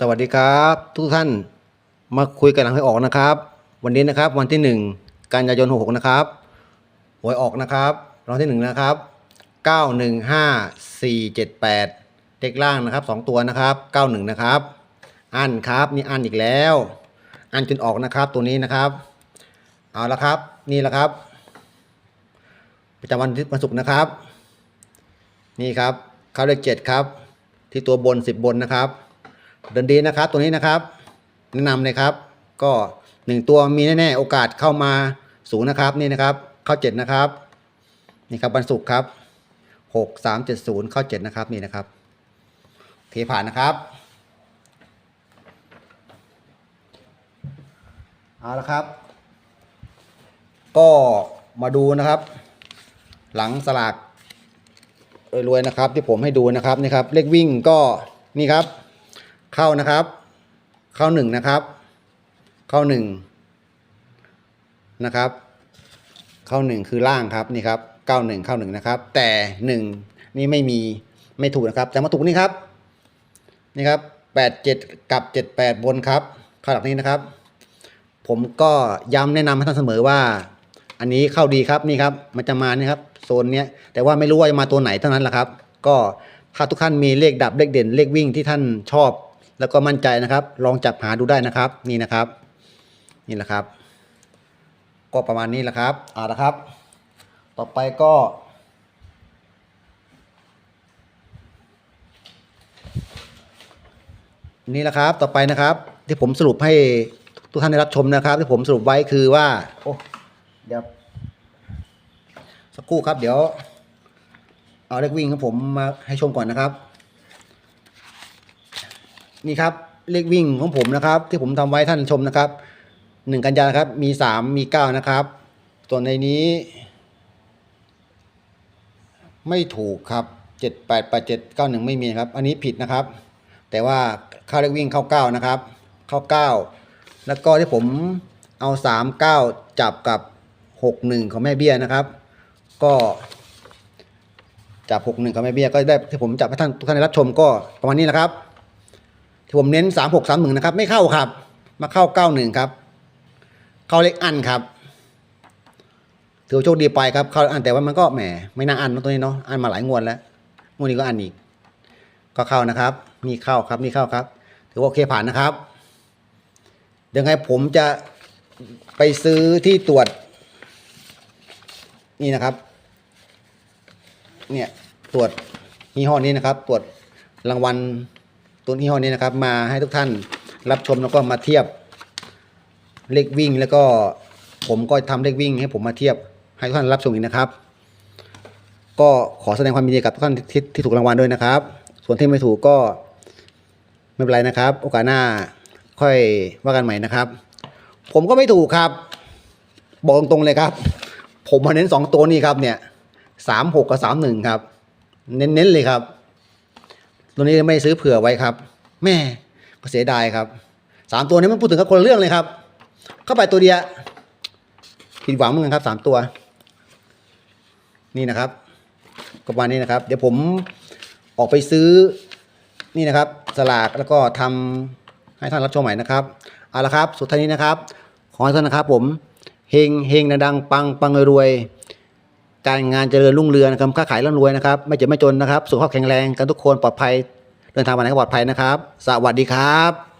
สวัสดีครับ ทุกท่านมาคุยกันหลังให้ออกนะครับ วันนี้นะครับวันที่หนึ่งกันยายนหกนะครับหวยออกนะครับรางวัลที่หนึ่งนะครับเก้าหนึ่งห้าสี่เจ็ดแปดเด็กล่างนะครับสองตัวนะครับเก้าหนึ่งนะครับ อันครับนี่อันอีกแล้ว อันจนออกนะครับตัวนี้นะครับ เอาละครับนี่แหละครับประจำวันที่วันศุกร์นะครับ นี่ครับเข้าเลขเจ็ดครับ ที่ตัวบนสิบบนนะครับ เดินดีนะครับ ตัวนี้นะครับ แนะนำเลยครับ ก็หนึ่งตัวมีแน่ๆโอกาสเข้ามาสูงนะครับนี่นะครับเข้าเจ็ดนะครับ นี่ครับวันศุกร์ครับหกสามเจ็ดศูนย์เข้าเจ็ดนะครับนี่นะครับโอเคผ่านนะครับเอาละครับ ก็มาดูนะครับ หลังสลากรวยๆนะครับ ที่ผมให้ดูนะครับนี่ครับเลขวิ่งก็นี่ครับ เข้านะครับ เข้าหนึ่งนะครับ เข้าหนึ่งนะครับ เข้าหนึ่งคือล่างครับนี่ครับเก้าหนึ่งเข้าหนึ่งนะครับ แต่หนึ่งนี่ไม่มีไม่ถูกนะครับแต่มาถูกนี่ครับนี่ครับแปดเจ็ดกับเจ็ดแปดบนครับข้าหลักนี้นะครับ ผมก็ย้ำแนะนำให้ท่านเสมอว่า อันนี้เข้าดีครับนี่ครับ มันจะมานี่ครับโซนเนี้ยแต่ว่าไม่รู้ว่าจะมาตัวไหนเท่านั้นแหละครับ ก็ถ้าทุกท่านมีเลขดับเลขเด่นเลขวิ่งที่ท่านชอบ แล้วก็มั่นใจนะครับ ลองจับหาดูได้นะครับ นี่นะครับ นี่แหละครับ ก็ประมาณนี้แหละครับเอาละครับ ต่อไปก็นี่แหละครับ ต่อไปนะครับ ที่ผมสรุปให้ทุกท่านได้รับชมนะครับ ที่ผมสรุปไว้คือว่า โอ้เดี๋ยวสักครู่ครับ เดี๋ยว เอาเลขวิ่งของผมมาให้ชมก่อนนะครับ นี่ครับเลขวิ่งของผมนะครับ ที่ผมทำไว้ท่านชมนะครับหนึ่งกันยานครับ มีสามมีเก้านะครับ ส่วนในนี้ ไม่ถูกครับเจ็ดแปดแปดเจ็ดเก้าหนึ่งไม่มีครับ อันนี้ผิดนะครับ แต่ว่าเข้าเลขวิ่งเข้าเก้านะครับ เข้าเก้าแล้วก็ที่ผมเอาสามเก้าจับกับหกหนึ่งของแม่เบี้ยนะครับ ก็จับหกหนึ่งของแม่เบี้ยก็ได้ที่ผมจับให้ท่านทุกท่านได้รับชมก็ประมาณนี้แหละครับ ที่ผมเน้นสามหกสามหนึ่งนะครับ ไม่เข้าครับ มาเข้าเก้าหนึ่งครับ เข้าเลขอันครับ ถือโชคดีไปครับ เข้าอันแต่ว่ามันก็แหมไม่น่าอันตัวนี้เนาะอันมาหลายงวดแล้วงวดนี้ก็อันอีก ก็เข้านะครับ นี่เข้าครับนี่เข้าครับ ถือว่าโอเคผ่านนะครับ เดี๋ยวไงผมจะไปซื้อที่ตรวจ นี่นะครับ เนี่ยตรวจยี่ห้อนี้นะครับ ตรวจรางวัล ตัวยี่ห้อนี้นะครับ มาให้ทุกท่านรับชมแล้วก็มาเทียบเลขวิ่งแล้วก็ผมก็ทำเลขวิ่งให้ผมมาเทียบให้ทุกท่านรับชมอีกนะครับ ก็ขอแสดงความยินดีกับทุกท่านทที่ถูกรางวัลด้วยนะครับ ส่วนที่ไม่ถูกก็ไม่เป็นไรนะครับ โอกาสหน้าค่อยว่ากันใหม่นะครับ ผมก็ไม่ถูกครับ บอกตรงๆเลยครับ ผมมาเน้นสองตัวนี้ครับเนี่ยสามหกกับสามหนึ่งครับ เน้นๆเลยครับ ตัวนี้ไม่ซื้อเผื่อไว้ครับ แม่ก็เสียดายครับสามตัวนี้มันพูดถึงกับคนละเรื่องเลยครับ เข้าไปตัวเดียวผิดหวังเหมือนกันครับสามตัว นี่นะครับก็ประมาณนี้นะครับ เดี๋ยวผมออกไปซื้อนี่นะครับ สลากแล้วก็ทำให้ท่านรับชมใหม่นะครับเอาละครับ สุดท้ายนี้นะครับ ขอให้ท่านนะครับ ผมเฮงเฮงดังๆปังปังรวยๆ การงานเจริญรุ่งเรืองนะครับค้าขายร่ำรวยนะครับ ไม่เจ็บไม่จนนะครับ สุขภาพแข็งแรงกันทุกคนปลอดภัย เดินทางมาไหนก็ปลอดภัยนะครับ สวัสดีครับ